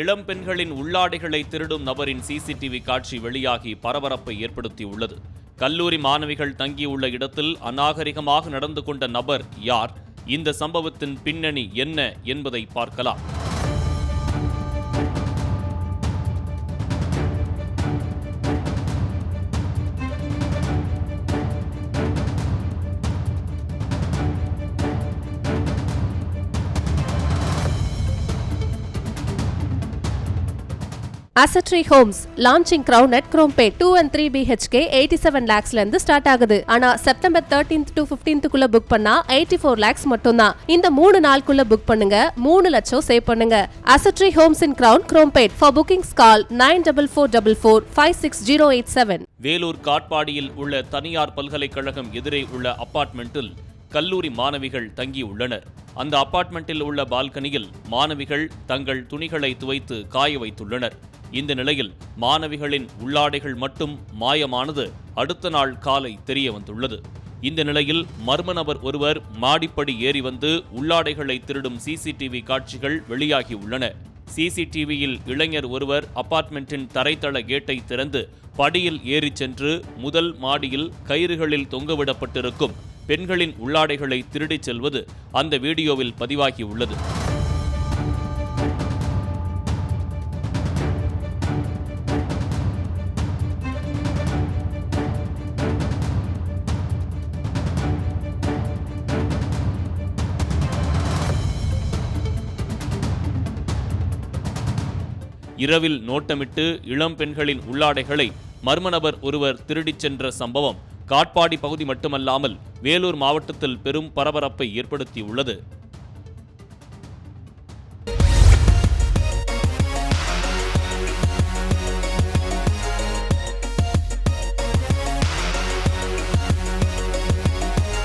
இளம் பெண்களின் உள்ளாடைகளை திருடும் நபரின் சிசிடிவி காட்சி வெளியாகி பரபரப்பை ஏற்படுத்தியுள்ளது. கல்லூரி மாணவிகள் தங்கியுள்ள இடத்தில் அநாகரிகமாக நடந்து கொண்ட நபர் யார்? இந்த சம்பவத்தின் பின்னணி என்ன என்பதை பார்க்கலாம். அசட்ரி homes launching crown at Chromepet two and three BHK eighty seven லேக்ஸ்ல இருந்து ஸ்டார்ட் ஆகுது. ஆனா செப்டம்பர் தேர்டீன்த் டு பிப்டீன்த்துக்குள்ள புக் பண்ணா எயிட்டி ஃபோர் லேக்ஸ் மட்டும்தான். இந்த மூணு நாளுக்குள்ள புக் பண்ணுங்க மூணு லட்சம் சேவ் பண்ணுங்க. அசட்ரி homes in crown Chromepet for bookings call nine double four double four five six zero eight seven Vellore காட்பாடியில் உள்ள தனியார் பல்கலைக்கழகம் எதிரே உள்ள அபார்ட்மெண்ட்டில் கல்லூரி மாணவிகள் தங்கியுள்ளனர். அந்த அப்பார்ட்மெண்ட்டில் உள்ள பால்கனியில் மாணவிகள் தங்கள் துணிகளை துவைத்து காய வைத்துள்ளனர். இந்த நிலையில் மாணவிகளின் உள்ளாடைகள் மட்டும் மாயமானது அடுத்த நாள் காலை தெரிய வந்துள்ளது. இந்த நிலையில் மர்ம நபர் ஒருவர் மாடிப்படி ஏறி வந்து உள்ளாடைகளை திருடும் சிசிடிவி காட்சிகள் வெளியாகியுள்ளன சிசிடிவியில் இளைஞர் ஒருவர் அபார்ட்மெண்ட்டின் தரைத்தள கேட்டை திறந்து படியில் ஏறிச் சென்று முதல் மாடியில் கயிறுகளில் தொங்கவிடப்பட்டிருக்கும் பெண்களின் உள்ளாடைகளை திருடிச் செல்வது அந்த வீடியோவில் பதிவாகியுள்ளது இரவில் நோட்டமிட்டு இளம் பெண்களின் உள்ளாடைகளை மர்ம நபர் ஒருவர் திருடிச் சென்ற சம்பவம் காட்பாடி பகுதி மட்டுமல்லாமல் வேலூர் மாவட்டத்தில் பெரும் பரபரப்பை ஏற்படுத்தியுள்ளது.